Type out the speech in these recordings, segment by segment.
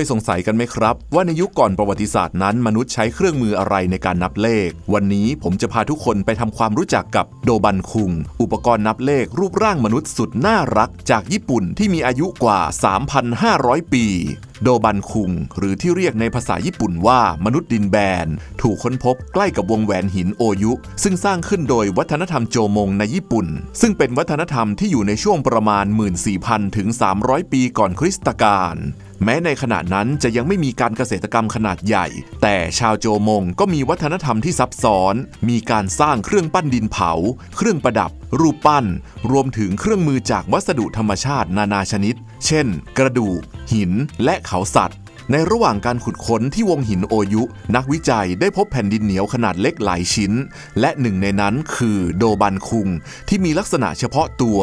ยสงสัยกันไหมครับ ว่าในยุคก่อนประวัติศาสตร์นั้น มนุษย์ใช้เครื่องมืออะไรในการนับเลข วันนี้ผมจะพาทุกคนไปทำความรู้จักกับโดบันคุง อุปกรณ์นับเลขรูปร่างมนุษย์สุดน่ารัก จากญี่ปุ่นที่มีอายุกว่า 3,500 ปีโดบันคุง หรือที่เรียกในภาษาญี่ปุ่นว่ามนุษย์ดินแบน ถูกค้นพบใกล้กับวงแหวนหินโอยุ ซึ่งสร้างขึ้นโดยวัฒนธรรมโจมงในญี่ปุ่น ซึ่งเป็นวัฒนธรรมที่อยู่ในช่วงประมาณ 14,000 ถึง 300 ปีก่อนคริสตกาลแม้ในขณะนั้นจะยังไม่มีการเกษตรกรรมขนาดใหญ่ แต่ชาวโจมงก็มีวัฒนธรรมที่ซับซ้อน มีการสร้างเครื่องปั้นดินเผา เครื่องประดับ รูปปั้น รวมถึงเครื่องมือจากวัสดุธรรมชาตินานาชนิด เช่น กระดูก หิน และเขาสัตว์ ในระหว่างการขุดค้นที่วงหินโอยุ นักวิจัยได้พบแผ่นดินเหนียวขนาดเล็กหลายชิ้น และหนึ่งในนั้นคือโดบันคุง ที่มีลักษณะเฉพาะตัว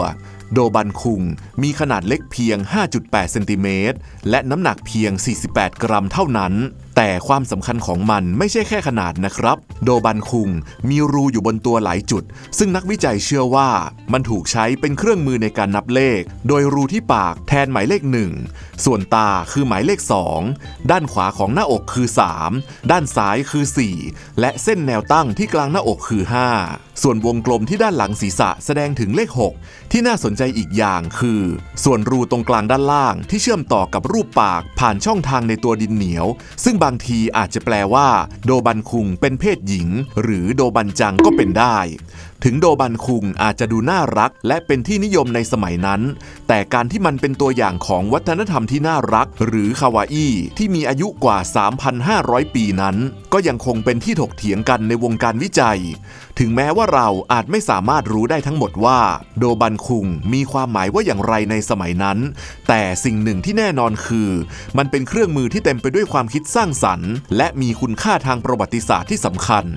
โดบันคุงมีขนาดเล็กเพียง 5.8 เซนติเมตร และน้ำหนักเพียง 48 กรัมเท่านั้นแต่ความสำคัญของมันไม่ใช่แค่ขนาดนะครับ โดบันคุงมีรูอยู่บนตัวหลายจุด ซึ่งนักวิจัยเชื่อว่า มันถูกใช้เป็นเครื่องมือในการนับเลข โดยรูที่ปากแทนหมายเลข 1 ส่วนตาคือหมายเลข 2 ด้านขวาของหน้าอกคือ 3 ด้านซ้ายคือ 4 และเส้นแนวตั้งที่กลางหน้าอกคือ 5 ส่วนวงกลมที่ด้านหลังศีรษะแสดงถึงเลข 6 ที่น่าสนใจอีกอย่างคือ ส่วนรูตรงกลางด้านล่างที่เชื่อมต่อกับรูปปากผ่านช่องทางในตัวดินเหนียว ซึ่งบางทีอาจจะแปลว่า โดบันคุงเป็นเพศหญิง หรือโดบันจังก็เป็นได้ ถึงโดบันคุงอาจจะดูน่ารัก และเป็นที่นิยมในสมัยนั้น แต่การที่มันเป็นตัวอย่างของวัฒนธรรมที่น่ารัก หรือคาวาอี้ที่มีอายุกว่า 3,500 ปีนั้น ก็ยังคงเป็นที่ถกเถียงกันในวงการวิจัย ถึงแม้ว่าเราอาจไม่สามารถรู้ได้ทั้งหมดว่า โดบันคุงมีความหมายว่าอย่างไรในสมัยนั้น แต่สิ่งหนึ่งที่แน่นอนคือ มันเป็นเครื่องมือที่เต็มไปด้วยความคิดสร้างสรรค์ และมีคุณค่าทางประวัติศาสตร์ที่สำคัญ